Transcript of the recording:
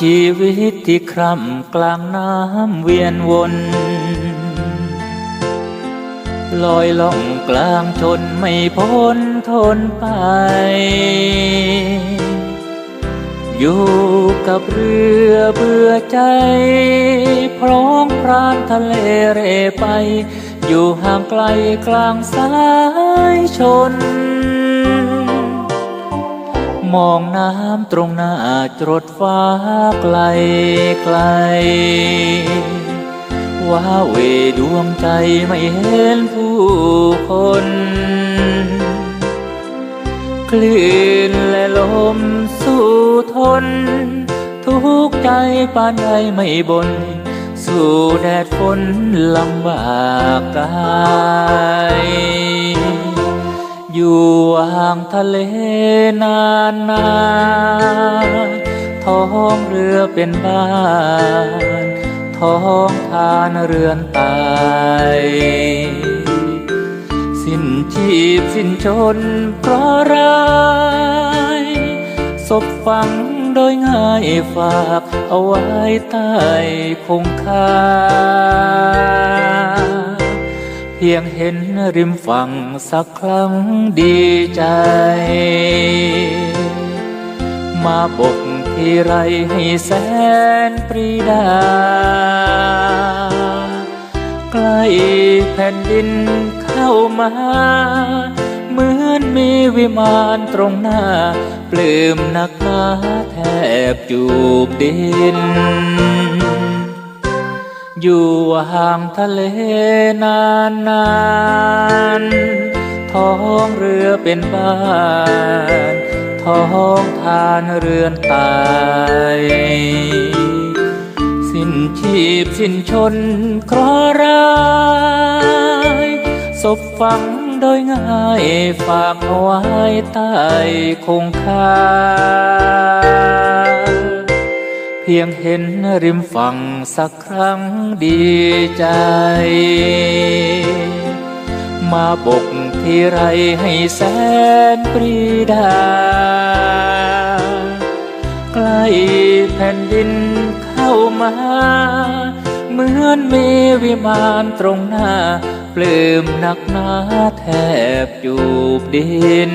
ชีวิตที่คร่ำกลางน้ำเวียนวน ลอยล่องกลางชนไม่พ้นทนไป อยู่กับเรือเบื่อใจ พร้องพรานทะเลเร่ไป อยู่ห่างไกลกลางสายชน มองน้ำตรงหน้าจรดฟ้าไกลไกลว่าเวดวงใจไม่เห็นผู้คน คลื่นและลมสู้ทน ทุกใจปานใดไม่บน สู่แดดฝนลำบากกาย อยู่ห่างทะเลนานนานท้องเรือเป็นบ้าน ท้องทานเรือนตาย สิ้นชีพสิ้นชนเพราะร้ายศพฝังโดยง่ายฝากเอาไว้ใต้คงคา พียงเห็นริมฝั่งสักครั้งดีใจ มาบกที่ไรให้แสนปรีดา ใกล้แผ่นดินเข้ามา เหมือนมีวิมานตรงหน้า ปลื้มนักหนาแทบจูบดิน อยู่ห่างทะเลนานนานท้องเรือเป็นบ้าน ท้องทานเรือนตาย สิ้นชีพสิ้นชนเคราะร้ายศพฝังโดยง่ายฝากเอาไว้ใต้คงคา พียงเห็นริมฝั่งสักครั้งดีใจ มาบกที่ไรให้แสนปรีดา ใกล้แผ่นดินเข้ามา เหมือนมีวิมานตรงหน้า ปลื้มนักหนาแทบจูบดิน